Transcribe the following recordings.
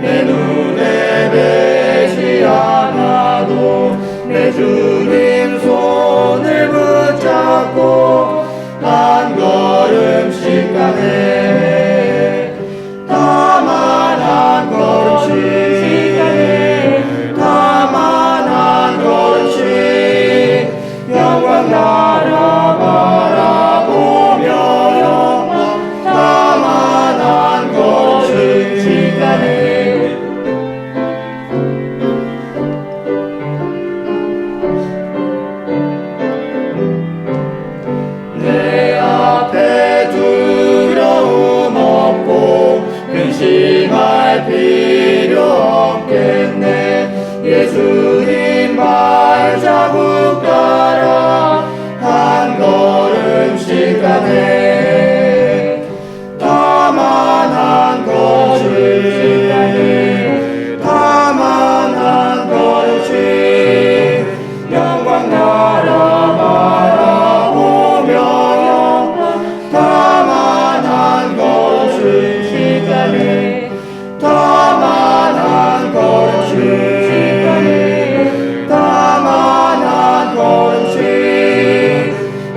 내 눈에 배지 않아도 내주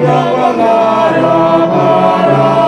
영광 나라 바라